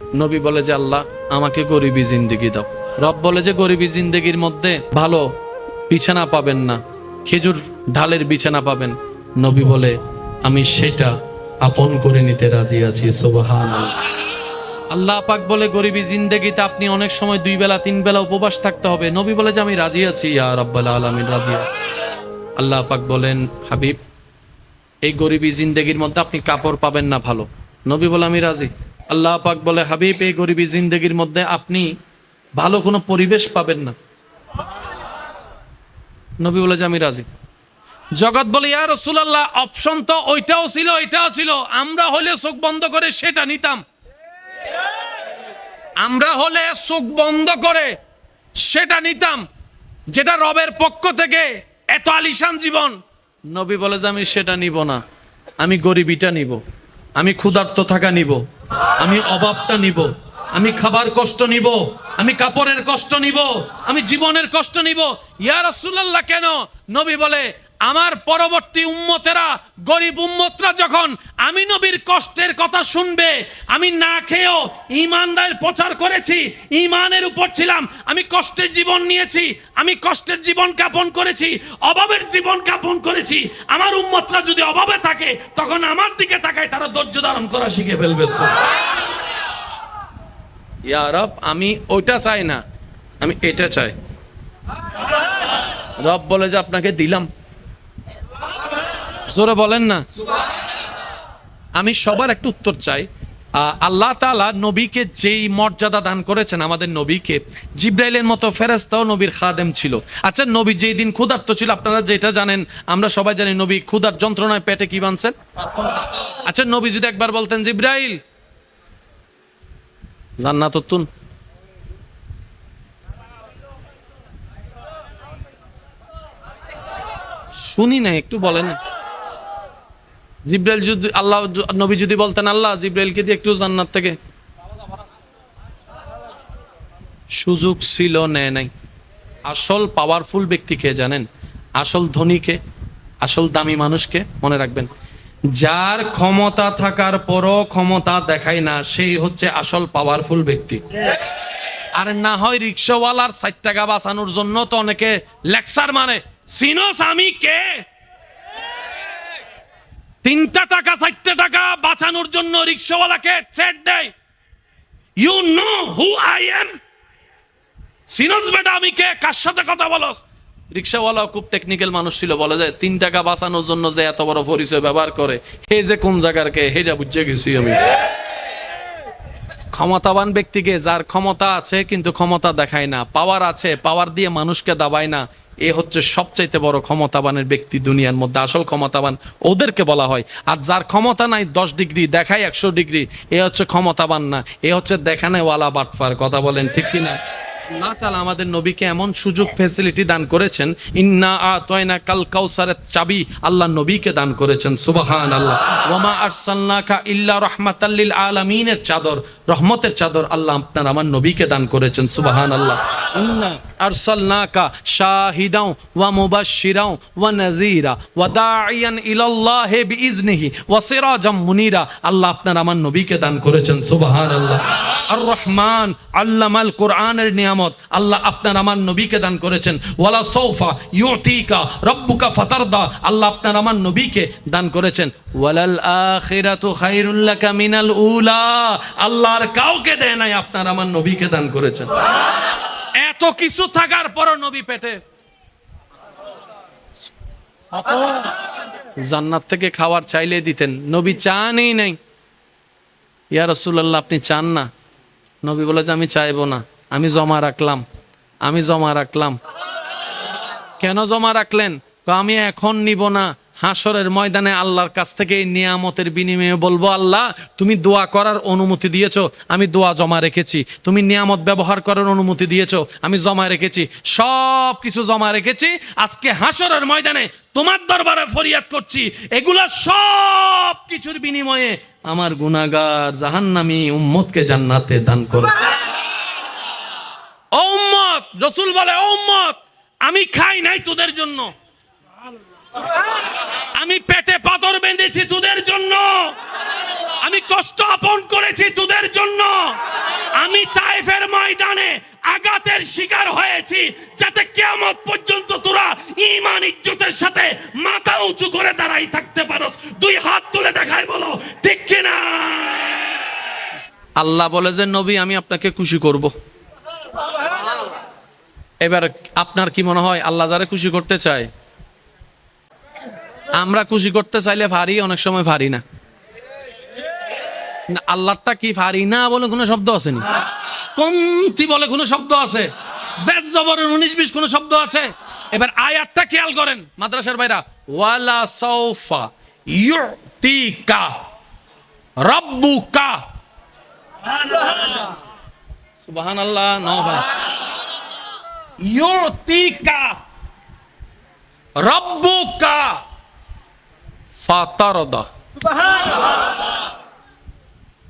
নবী বলে যে, আল্লাহ, আমাকে গরিবী জিন্দেগি দাও। রব বলে যে, গরিবী জিন্দেগির মধ্যে ভালো বিছানা পাবেন না, খেজুর ঢালের বিছানা পাবেন। নবী বলে, আমি সেটা আপন করে নিতে রাজি আছি আল্লাহ পাক বলে, গরিবী জিন্দেগিতে আপনি অনেক সময় দুই বেলা, তিন বেলা উপবাস থাকতে হবে। নবী বলে যে, আমি রাজি আছি, ইয়া রাব্বাল আলামিন, রাজি আছি। আল্লাহ পাক বলেন, হাবিব, এই গরিবী জিন্দেগির মধ্যে আপনি কাপড় পাবেন না ভালো। নবী বলে, আমি রাজি। আল্লাহ পাক বলে, হাবিব, এই গরিবী জিন্দেগির মধ্যে আপনি ভালো কোনো পরিবেশ পাবেন না। নবী বলে যে, আমি রাজি। জগৎ বলে, ইয়া রসুলাল্লাহ, অপশন তো ওইটাও ছিল ওইটাও ছিল। আমরা হলে চোখ বন্ধ করে সেটা নিতাম। আমরা হলে চোখ বন্ধ করে সেটা নিতাম, যেটা রবের পক্ষ থেকে এত আলিশান জীবন। নবী বলে যে, আমি সেটা নিব না, আমি গরিবিটা নিব। আমি ক্ষুধার্ত থাকা নিব। আমি অভাবটা নিব। আমি খাবার কষ্ট নিব। আমি কাপড়ের কষ্ট নিব। আমি জীবনের কষ্ট নিব। ইয়া রাসূলুল্লাহ কেন? নবী বলে আমার পরবর্তী উম্মতেরা, গরিব উম্মতরা যখন আমি নবীর কষ্টের কথা শুনবে, আমি না খেয়েও ইমানদার প্রচার করেছি ইমানের উপর ছিলাম, আমি কষ্টের জীবন নিয়েছি, আমি কষ্টের জীবন যাপন করেছি, অভাবের জীবন যাপন করেছি, আমার উম্মতরা যদি অভাবে থাকে, তখন আমার দিকে তাকায় তারা ধৈর্য ধারণ করা শিখে ফেলবে। ইয়া রব, আমি ওইটা চাই না, আমি এটা চাই। রব বলে যে আপনাকে দিলাম। জোরে বলেন না। আমি সবার একটা উত্তর চাই। আল্লাহ তালা নবীকে যেই মর্যাদা দান করেছেন, আমাদের নবীকে, জিব্রাইলের মতো ফেরেস্তাও নবীর খাদেম ছিল। আচ্ছা নবী যেই দিন ক্ষুধার্ত ছিল, আপনারা যেটা জানেন, আমরা সবাই জানি নবী ক্ষুধার যন্ত্রণায় পেটে কি বানছেন। আচ্ছা নবী যদি একবার বলতেন, জিব্রাইল! জান্নাত তুন শুনি না একটু বলেন। জিব্রাইল যদি আল্লাহ নবী যদি বলতেন, আল্লাহ, জিব্রাইলকে দিয়ে একটু জান্নাত থেকে সুযোগ ছিল, নেয় নাই। আসল পাওয়ারফুল ব্যক্তিকে জানেন? আসল ধনীকে আসল দামি মানুষকে মনে রাখবেন। যার ক্ষমতা থাকার পরও ক্ষমতা দেখায় না, সেই হচ্ছে আসল পাওয়ারফুল ব্যক্তি। আর না হয় রিক্সাওয়ালার ষাট টাকা বাঁচানোর জন্য তো অনেকে লেকচার মানে সিনোস আমি কে? তিনটা টাকা, চারটে টাকা বাঁচানোর জন্য রিক্সাওয়ালাকে থ্রেট দেয়। You know who I am সিনোস বেটা, আমি কে? কার সাথে কথা বলস? রিক্সাওয়ালা খুব টেকনিক্যাল মানুষ ছিল, বলে যায় তিন টাকা বাঁচানোর জন্য যে এত বড় পরিচয় ব্যবহার করে, হে যে কোন জায়গার কে, হেটা বুঝে গেছি আমি। ক্ষমতাবান ব্যক্তিকে, যার ক্ষমতা আছে, কিন্তু ক্ষমতা দেখায় না পাওয়ার আছে পাওয়ার দিয়ে মানুষকে দাবায় না এ হচ্ছে সবচাইতে বড় ক্ষমতাবানের ব্যক্তি দুনিয়ার মধ্যে, আসল ক্ষমতাবান ওদেরকে বলা হয়। আর যার ক্ষমতা নাই, দশ ডিগ্রি দেখায় একশো ডিগ্রি, এ হচ্ছে ক্ষমতাবান না, এ হচ্ছে দেখানেওয়ালা বাটফার, কথা বলেন ঠিক কিনা? আল্লাহ তাআলা আমাদের নবীকে এমন সুযোগ ফেসিলিটি দান করেছেন, ইন্না আতয়না কাল কাউসারের চাবি আল্লাহ নবীকে দান করেছেন। সুবাহান আল্লাহ ওমা আরসালনাকা ইল্লা রহমাতাল্লিল আলামিনের চাদর। রহমতের চাদর আল্লাহ আপনার, আমার নবীকে দান করেছেন। সুবাহান আল্লাহ ইন্না আরসালনাকা শাহিদাও ওয়া মুবাশশিরাও ওয়া নাযীরা ওয়া দাঈয়ান বিইজনিহি ওয়া সিরাজাম মুনিরা। আল্লাহ আপনার, আমার নবীকে দান করেছেন। আর রহমান আল্লামাল কোরআনের নিয়ামত আল্লাহ আপনার আমার নবীকে দান করেছেন। ওয়ালা সৌফা ইউতিকা রব্বুকা ফাতারদা, আল্লাহ আপনার আমার নবীকে দান করেছেন। ওয়ালাল আখিরাতু খায়রুল লাকা মিনাল উলা আল্লাহর কাউকে দেয় নাই, আপনার আমার নবীকে দান করেছেন। এত কিছু থাকার পরও নবী পেটে। জান্নাত থেকে খাবার চাইলে দিতেন, নবী চানই নাই। ইয়া রসুল্লাহ আপনি চান না? নবী বলে যে আমি চাইব না। আমি জমা রাখলাম। আমি জমা রাখলাম। কেন জমা রাখলেন? আমি এখন নিব না। হাসরের ময়দানে আল্লাহর কাছ থেকে এই নিয়ামতের বিনিময়ে বলব, আল্লাহ, তুমি দোয়া করার অনুমতি দিয়েছ। আমি দোয়া জমা রেখেছি। তুমি নিয়ামত ব্যবহার করার অনুমতি দিয়েছ। আমি জমা রেখেছি। সব কিছু জমা রেখেছি। আজকে হাসরের ময়দানে তোমার দরবারে ফরিয়াদ করছি। এগুলা সব কিছুর বিনিময়ে আমার গুনাগার জাহান্নামী উম্মতকে জান্নাতে দান করো ও উম্মত রসুল বলে, ও উম্মত, আমি খাই নাই তোদের জন্য। আমি পেটে পাথর বেঁধেছি তোদের জন্য। আমি কষ্ট আপন করেছি তোদের জন্য। আমি তাইফের ময়দানে আঘাতের শিকার হয়েছি, যাতে কেয়ামত পর্যন্ত তোরা ইমান ইজ্জতের সাথে মাথা উঁচু করে দাঁড়াই থাকতে পারো দুই হাত তুলে দেখায় বলো, ঠিক কিনা? আল্লাহ বলে যে, নবী, আমি আপনাকে খুশি করব। এবার আপনার কি মনে হয় আল্লাহ যারা খুশি করতে চায়? আমরা খুশি করতে চাইলে পারি অনেক সময় পারি না। আল্লাহটা কি পারি না বলে কোনো শব্দ আছে নি? কমতি বলে কোনো শব্দ আছে। জবরের উনিশ বিশ কোনো শব্দ আছে। এবার আয়াতটা খেয়াল করেন, মাদ্রাসার ভাইরা, ওয়ালা সৌফা ইউতিকা, রব্বুকা। সুবহানাল্লাহ নো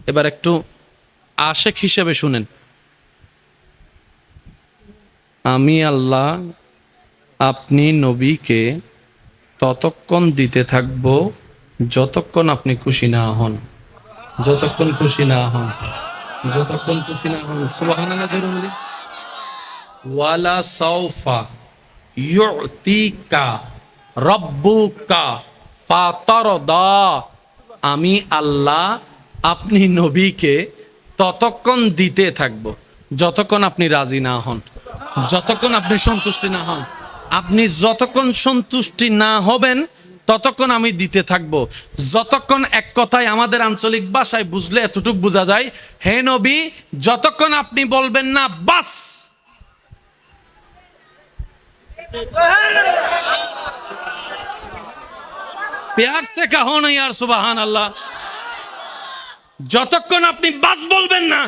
এবার একটু আশেক হিসেবে শুনেন। আমি আল্লাহ আপনি নবীকে ততক্ষণ দিতে থাকব যতক্ষণ আপনি খুশি না হন। যতক্ষণ খুশি না হন। যতক্ষণ খুশি না হন। বলি। ওয়ালা সাউফা ইউতিকা রব্বুকা ফাতারদা আমি আল্লাহ, আপনি নবীকে ততক্ষণ দিতে থাকব, যতক্ষণ আপনি রাজি না হন, যতক্ষণ আপনি সন্তুষ্টি না হন। আপনি যতক্ষণ সন্তুষ্টি না হবেন, ততক্ষণ আমি দিতে থাকব। যতক্ষণ এক কথায় আমাদের আঞ্চলিক ভাষায় বুঝলে এতটুকু বোঝা যায়, হে নবী, যতক্ষণ আপনি বলবেন না, বাস! প্যার সে কাহো না ইয়ার সুবাহান আল্লাহ যতক্ষণ আপনি বাস বলবেন না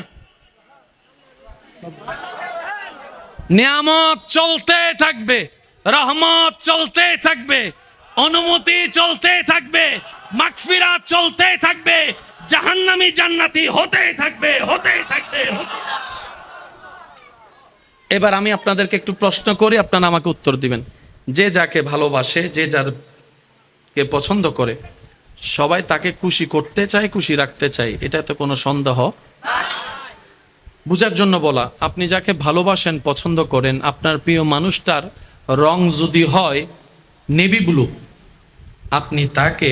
নিয়ামত চলতে থাকবে রহমত চলতে থাকবে অনুমতি চলতে থাকবে মাগফিরা চলতে থাকবে জাহান্নামি জান্নাতি হতে থাকবে হতে থাকবে হতে এবার আমি আপনাদেরকে একটু প্রশ্ন করি, আপনারা আমাকে উত্তর দিবেন। যে যাকে ভালোবাসে, যে যার কে পছন্দ করে, সবাই তাকে খুশি করতে চায়, খুশি রাখতে চায়, এটা তো কোনো সন্দেহ। বুঝার জন্য বলা, আপনি যাকে ভালোবাসেন, পছন্দ করেন, আপনার প্রিয় মানুষটার রং যদি হয় নেভি ব্লু, আপনি তাকে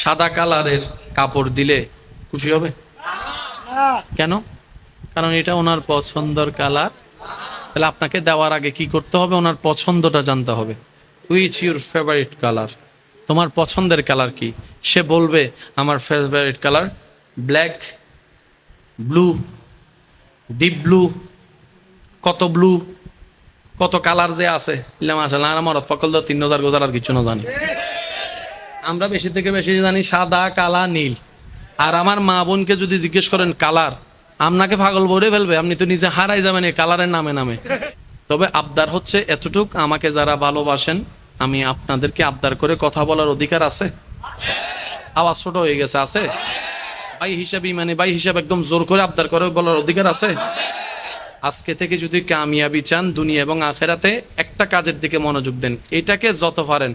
সাদা কালারের কাপড় দিলে খুশি হবে? কেন? কারণ এটা ওনার পছন্দর কালার। তাহলে আপনাকে দেওয়ার আগে কি করতে হবে? ওনার পছন্দটা জানতে হবে। উইচ ইউর ফেভারিট কালার তোমার পছন্দের কালার কি? সে বলবে, আমার favourite colour black blue deep blue কত ব্লু কত কালার যে আছে। আর আমার ফকল তো তিন হাজার গোজার আর কিছু না জানি। আমরা বেশি থেকে বেশি জানি সাদা, কালা, নীল। আর আমার মা বোনকে যদি জিজ্ঞেস করেন কালার আপনাকে পাগল ভরে ফেলবে আপনি তো নিজে হারাই যাবেন এই কালারের নামে নামে। তবে আবদার হচ্ছে এতটুক আমাকে যারা ভালোবাসেন আমি আপনাদেরকে আবদার করে কথা বলার অধিকার আছে? আওয়াজ ছোট হয়ে গেছে আছে? ভাই হিসাবে মানে ভাই হিসাব একদম জোর করে আবদার করে বলার অধিকার আছে? আজকে থেকে যদি কামিয়াবি চান দুনিয়া এবং আখেরাতে একটা কাজের দিকে মনোযোগ দেন এটাকে যত পারেন।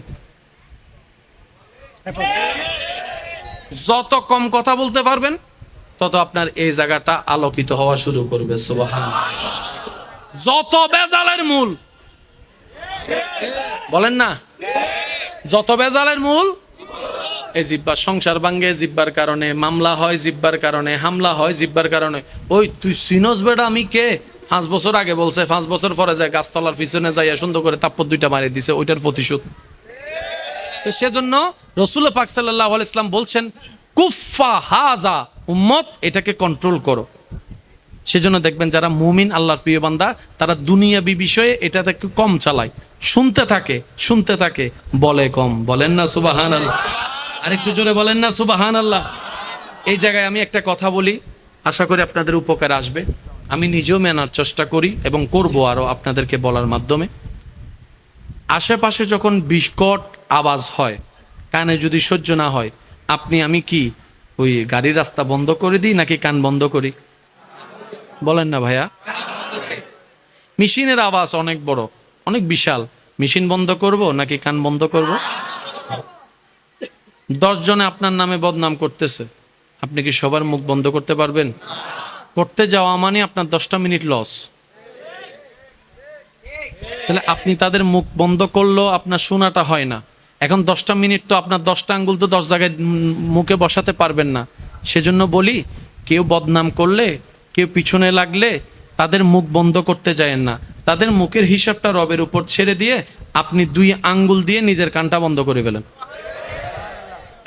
যত কম কথা বলতে পারবেন তত আপনার এই জায়গাটা আলোকিত হওয়া শুরু করবে সুবাহান যত বেজালের মূল, বলেন না, যত বেজালের মূল, এই জিব্বার সংসার ভাঙ্গে, জিব্বার কারণে মামলা হয়, জিব্বার কারণে হামলা হয়, জিব্বার কারণে, ওই তুই সিনস বেটা, আমি কে? পাঁচ বছর আগে বলছে, পাঁচ বছর পরে যায় গাছতলার পিছনে যাইয়া সুন্দর করে তাপ্পর দুইটা মারি দিছে, ওইটার প্রতিশোধ। সেজন্য রসুল পাক সাল্লাহ ইসলাম বলছেন কুফা হাজা, উম্মত, এটাকে কন্ট্রোল করো। সেজন্য দেখবেন যারা মুমিন আল্লাহর প্রিয় বান্দা, তারা দুনিয়াবি বিষয়ে এটা একটু কম চালায়। শুনতে থাকে শুনতে থাকে, বলে কম। বলেন না সুবাহান আল্লাহ আরেকটু জোরে বলেন না সুবাহান আল্লাহ এই জায়গায় আমি একটা কথা বলি, আশা করি আপনাদের উপকার আসবে। আমি নিজেও মেনার চেষ্টা করি এবং করব আরও আপনাদেরকে বলার মাধ্যমে। আশেপাশে যখন বিস্কট আওয়াজ হয়, কানে যদি সহ্য না হয় আপনি, আমি কি ওই গাড়ির রাস্তা বন্ধ করে দিই নাকি কান বন্ধ করি? বলেন না ভাইয়া। মেশিনের আওয়াজ অনেক বড়, অনেক বিশাল। মেশিন বন্ধ করব নাকি কান বন্ধ করব? দশ জনে আপনার নামে বদনাম করতেছে। আপনি কি সবার মুখ বন্ধ করতে পারবেন? করতে যাওয়া মানে আপনার দশটা মিনিট লস। তাহলে আপনি তাদের মুখ বন্ধ করলেও আপনার শোনাটা হয় না। এখন দশটা মিনিট তো আপনার দশটা আঙ্গুল তো দশ জায়গায় মুখে বসাতে পারবেন না। সেজন্য বলি, কেউ বদনাম করলে, কেউ পিছনে লাগলে তাদের মুখ বন্ধ করতে যায়েন না। তাদের মুখের হিসাবটা রবের উপর ছেড়ে দিয়ে আপনি দুই আঙ্গুল দিয়ে নিজের কানটা বন্ধ করে ফেলেন।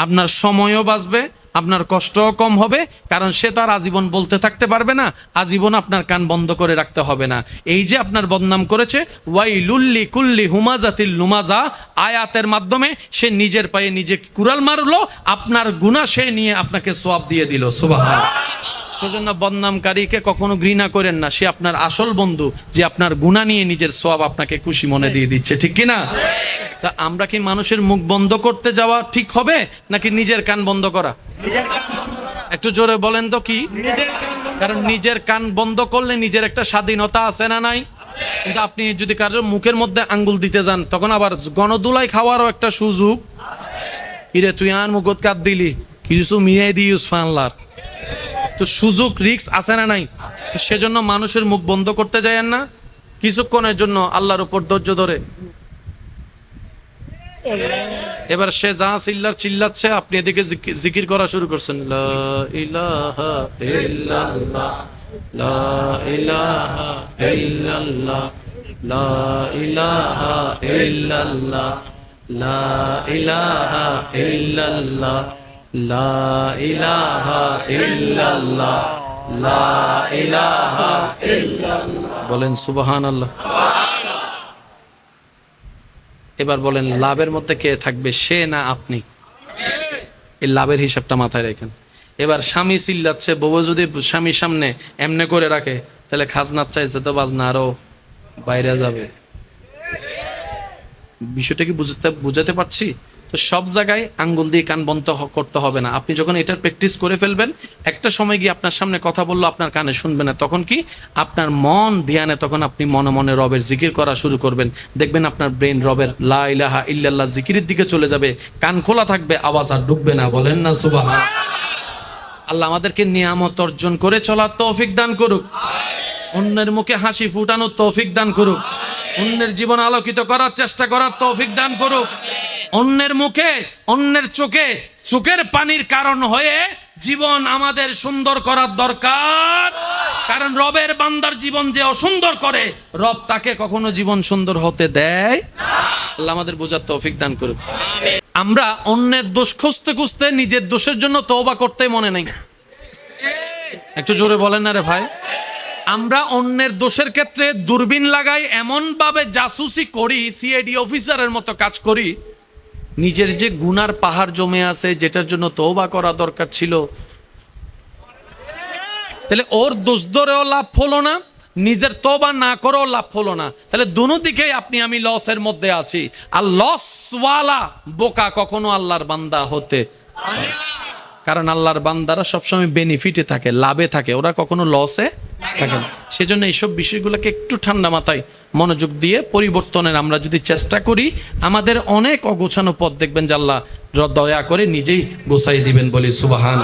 আপনার সময়ও বাঁচবে আপনার কষ্ট কম হবে, কারণ সে তো আর আজীবন বলতে থাকতে পারবে না, আজীবন আপনার কান বন্ধ করে রাখতে হবে না। এই যে আপনার বদনাম করেছে ওয়াই লুল্লি কুল্লি হুমাজাতিল লুমাজা আয়াতের মাধ্যমে সে নিজের পায়ে নিজে কুড়াল মারলো, আপনার গুণা সে নিয়ে আপনাকে সোয়াব দিয়ে দিল সুবাহ সেজন্য বদনামকারীকে কখনো ঘৃণা করেন না। সে আপনার আসল বন্ধু, যে আপনার গুণা নিয়ে নিজের সব আপনাকে খুশি মনে দিয়ে দিচ্ছে। ঠিক কি না তা আমরা কি মানুষের মুখ বন্ধ করতে যাওয়া ঠিক হবে, নাকি নিজের কান বন্ধ করা? একটু জোরে বলেন তো কি? কারণ নিজের কান বন্ধ করলে নিজের একটা স্বাধীনতা আছে না নাই? কিন্তু আপনি যদি কারোর মুখের মধ্যে আঙ্গুল দিতে যান, তখন আবার গণদুলাই খাওয়ারও একটা সুযোগ। কিরে তুই আর মুখত কাট দিলি? কিছু মিয়াই দিস ফানলার। তো সুযোগ রিক্স আছে না নাই? সেজন্য মানুষের মুখ বন্ধ করতে যায় না। কিছুক্ষণের জন্য আল্লাহর উপর ধৈর্য ধরে। এবার সে যা চিল্লার চিল্লাচ্ছে, আপনি এদিকে জিকির করা শুরু করছেন। লা ইলাহা ইল্লাল্লাহ। বলেন সুবহানাল্লাহ। এবার বলেন, লাভের মধ্যে কে থাকবে, সে না আপনি? এই লাভের হিসাবটা মাথায় রাখেন। এবার স্বামী চিল্লাচ্ছে, বউ যদি স্বামীর সামনে এমনে করে রাখে, তাহলে খাজনার চাইছে তো বাজনা আরও বাইরে যাবে। বিষয়টা কি বুঝতে বুঝাতে পারছি? তো সব জায়গায় আঙ্গুল দিয়ে কান বন্ধ করতে হবে না। আপনি যখন এটার প্র্যাকটিস করে ফেলবেন, একটা সময় গিয়ে আপনার সামনে কথা বলল, আপনার কানে শুনবে না। তখন কি? আপনার মন ধ্যানে তখন আপনি মনে মনে রবের জিকির করা শুরু করবেন। দেখবেন আপনার ব্রেন রবের লা ইলাহা ইল্লাল্লাহ জিকিরের দিকে চলে যাবে। কান খোলা থাকবে, আওয়াজ আর ঢুকবে না। বলেন না সুবাহ আল্লাহ আমাদেরকে নিয়ামত অর্জন করে চলার তৌফিক দান করুক। অন্যের মুখে হাসি ফুটানোর তৌফিক দান করুক। অন্যের জীবন আলোকিত করার চেষ্টা করার তৌফিক দান করুক। অন্যের মুখে, অন্যের চোখে, চোখের পানির কারণ হয়ে জীবন আমাদের সুন্দর করার দরকার। কারণ রবের বান্দার জীবন যে অসুন্দর করে, রব তাকে কখনো জীবন সুন্দর হতে দেয় আল্লাহ আমাদের বোঝার তৌফিক দান করুক। আমরা অন্যের দোষ খুঁজতে খুঁজতে নিজের দোষের জন্য তওবা করতে মনে নেই। একটু জোরে বলেন না রে ভাই। আমরা অন্যের দোষের ক্ষেত্রে দূরবীন লাগাই এমন ভাবে জাসুসি করি সিআইডি অফিসারের মতো কাজ করি নিজের যে গুনার পাহাড় জমে আছে, যেটার জন্য তৌবা করা দরকার ছিল, তাহলে ওর দোষ ধরেও লাভ হলো না, নিজের তবা না করেও লাভ হলো না। তাহলে দুনো দিকেই আপনি, আমি লসের মধ্যে আছি। আর লসওয়ালা বোকা কখনো আল্লাহর বান্দা হতে কারণ আল্লাহর বান্দারা সবসময় বেনিফিটে থাকে, লাভে থাকে। ওরা কখনো লসে থাকে না। সেজন্য এইসব বিষয়গুলোকে একটু ঠান্ডা মাথায় মনোযোগ দিয়ে পরিবর্তনের আমরা যদি চেষ্টা করি, আমাদের অনেক অগোছানো পথ দেখবেন যে আল্লাহ দয়া করে নিজেই গোছাই দিবেন বলে সুবাহান